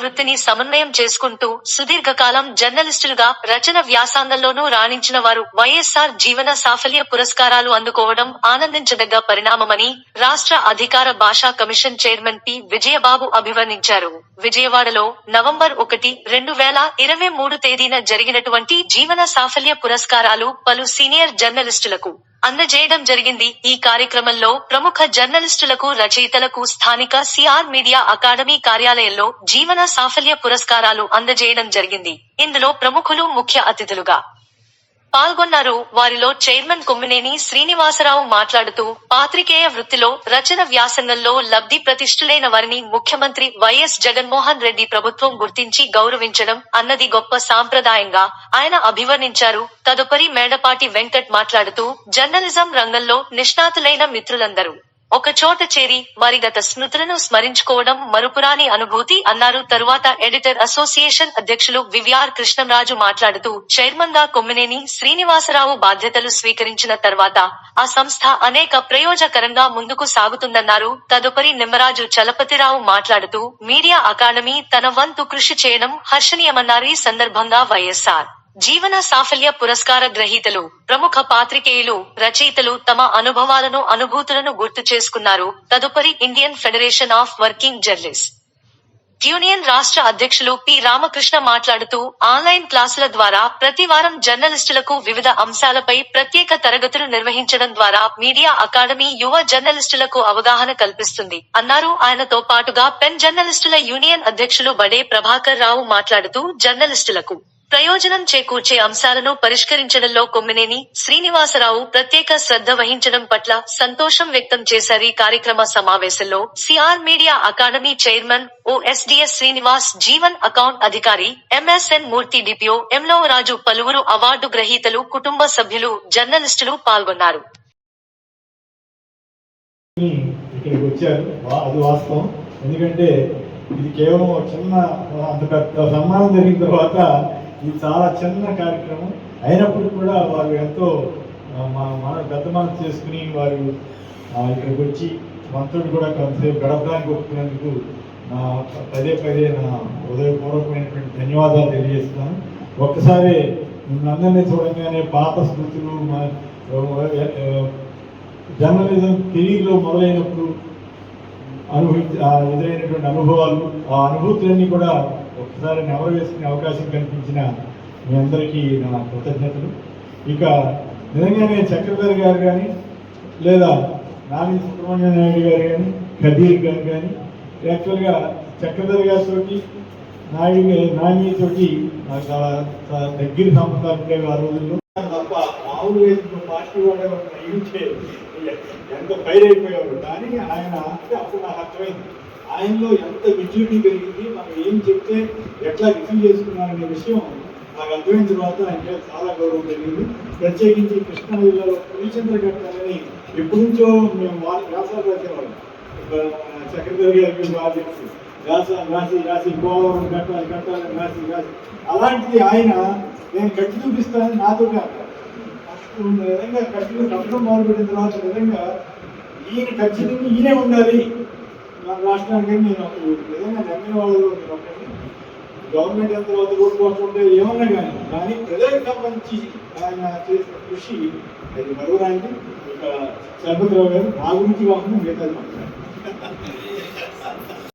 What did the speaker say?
వృత్తిని ప్రవృత్తిని సమన్వయం చేసుకుంటూ సుదీర్ఘకాలం జర్నలిస్టులుగా రచన వ్యాసాంగంలోనూ రాణించిన వారు వైఎస్ఆర్ జీవన సాఫల్య పురస్కారాలు అందుకోవడం ఆనందించదగ్గ పరిణామమని రాష్ట్ర అధికార భాషా కమిషన్ చైర్మన్ పి. విజయబాబు అభివర్ణించారు. విజయవాడలో నవంబర్ ఒకటి రెండు వేల ఇరవై మూడు తేదీన జరిగినటువంటి జీవన సాఫల్య పురస్కారాలు పలు సీనియర్ జర్నలిస్టులకు అందజేయడం జరిగింది. ఈ కార్యక్రమంలో ప్రముఖ జర్నలిస్టులకు రచయితలకు స్థానిక సిఆర్ మీడియా అకాడమీ కార్యాలయంలో జీవన సాఫల్య పురస్కారాలు అందజేయడం జరిగింది. ఇందులో ప్రముఖులు ముఖ్య అతిథులుగా పాల్గొన్నారు. వారిలో చైర్మన్ కొమ్మినేని శ్రీనివాసరావు మాట్లాడుతూ పాత్రికేయ వృత్తిలో రచన వ్యాసంగంలో లబ్ధి ప్రతిష్ఠులైన వారిని ముఖ్యమంత్రి వైఎస్ జగన్మోహన్ రెడ్డి ప్రభుత్వం గుర్తించి గౌరవించడం అన్నది గొప్ప సాంప్రదాయంగా ఆయన అభివర్ణించారు. తదుపరి మేడపాటి వెంకట్ మాట్లాడుతూ జర్నలిజం రంగంలో నిష్ణాతులైన మిత్రులందరూ. ఒక చోట చేరి వారి గత స్మృతులను స్మరించుకోవడం మరుపురాని అనుభూతి అన్నారు. తరువాత ఎడిటర్ అసోసియేషన్ అధ్యక్షులు వివిఆర్ కృష్ణంరాజు మాట్లాడుతూ చైర్మన్గా కొమ్మినేని శ్రీనివాసరావు బాధ్యతలు స్వీకరించిన తర్వాత ఆ సంస్థ అనేక ప్రయోజకరంగా ముందుకు సాగుతుందన్నారు. తదుపరి నిమ్మరాజు చలపతిరావు మాట్లాడుతూ మీడియా అకాడమీ తన వంతు కృషి చేయడం హర్షణీయమన్నారు. ఈ సందర్భంగా వైఎస్ఆర్ జీవన సాఫల్య పురస్కార గ్రహీతలు ప్రముఖ పాత్రికేయులు రచయితలు తమ అనుభవాలను అనుభూతులను గుర్తు చేసుకున్నారు. తదుపరి Indian federation of working journalist. Union రాష్ట్ర అధ్యక్షులు పి. రామకృష్ణ మాట్లాడుతూ ఆన్లైన్ క్లాసుల ద్వారా ప్రతి వారం జర్నలిస్టులకు వివిధ అంశాలపై ప్రత్యేక తరగతులు నిర్వహించడం ద్వారా మీడియా అకాడమీ యువ జర్నలిస్టులకు అవగాహన కల్పిస్తుంది అన్నారు. ఆయనతో పాటుగా పెన్ జర్నలిస్టుల యూనియన్ అధ్యక్షులు బడే ప్రభాకర్ రావు మాట్లాడుతూ జర్నలిస్టులకు ప్రయోజనం చేకూర్చే అంశాలను పరిష్కరించడంలో కొమ్మినేని శ్రీనివాసరావు ప్రత్యేక శ్రద్ధ వహించడం పట్ల సంతోషం వ్యక్తం చేశారు. ఈ కార్యక్రమ సమావేశంలో CR media academy chairman OSDS Srinivas Jeevan account అధికారి ఎంఎస్ఎన్ మూర్తి డిపిఓ ఎంలో రాజు పలువురు అవార్డు గ్రహీతలు కుటుంబ సభ్యులు జర్నలిస్టులు పాల్గొన్నారు. ఎందుకంటే ఇది కేవలం చిన్న అంత పెద్ద సమ్మానం జరిగిన తర్వాత ఇది చాలా చిన్న కార్యక్రమం అయినప్పుడు కూడా వారు ఎంతో మన మన పెద్ద మనసు చేసుకుని వారు ఇక్కడికి వచ్చి మంత్రుడు కూడా కొంతసేపు గడపడానికి ఒప్పుకున్నందుకు నా పదే పదే నా హృదయపూర్వకమైనటువంటి ధన్యవాదాలు తెలియజేస్తున్నాను. ఒక్కసారి అందరినీ చూడంగానే పాత స్మృతులు మా జర్నలిజం కెరీర్లో మొదలైనప్పుడు అనుభవి ఆ ఎదురైనటువంటి అనుభవాలు ఆ అనుభూతులన్నీ కూడా ఒక్కసారి నెవరు వేసుకునే అవకాశం కల్పించిన మీ అందరికీ నా కృతజ్ఞతలు. ఇక నిజంగానే చక్రధర్ గారు కానీ లేదా నాని సుబ్రహ్మణ్య నాయుడు గారు కానీ ఖదీర్ గారు కానీ యాక్చువల్గా చక్రధర్ గారితోటి నాయుడు గారి- నానితోటి నాకు చాలా దగ్గర సంబంధాలు ఉండేవి ఆ రోజుల్లో. తప్ప మామూలు వేసిన పార్టీ వాడే ఎంత ఫైర్ అయిపోయాడు కానీ ఆయన అప్పుడు నాకు అర్థమైంది. ఆయనలో ఎంత మెచ్యూరిటీ పెరిగింది మనం ఏం చెప్తే ఎట్లా రిసీవ్ చేసుకున్నారనే విషయం నాకు అర్థమైన తర్వాత ఆయన చాలా గౌరవం పెరిగింది. ప్రత్యేకించి కృష్ణా జిల్లాలో పులిచంద్ర ఘట్టాలని ఎప్పటి నుంచో మేము వ్యాసాలు రాసేవాళ్ళం. సెక్రటరీ గారికి బాగా తెలుసు. రాసా రాసి రాసి పోలవరం కట్టాలి కట్టాలి రాసి రాసి అలాంటిది ఆయన నేను కట్టి చూపిస్తానని నాతో ఫస్ట్ విధంగా కట్టిలో కట్టడం మొదలుపెట్టిన తర్వాత నిజంగా ఈయన ఖచ్చితంగా ఈయనే ఉండాలి. మన రాష్ట్రానికి నేను అప్పుడు ఏదైనా నమ్మిన వాళ్ళు నేను ఒకటి. గవర్నమెంట్ ఎంత వద్ద రోడ్డు కోసం ఏమన్నా కానీ కానీ ప్రజలకు సంబంధించి ఆయన చేసిన కృషి అది మరొకరానికి ఇక చలపతిరావు గారు నా గురించి కాకుండా మిగతా మాట్లాడారు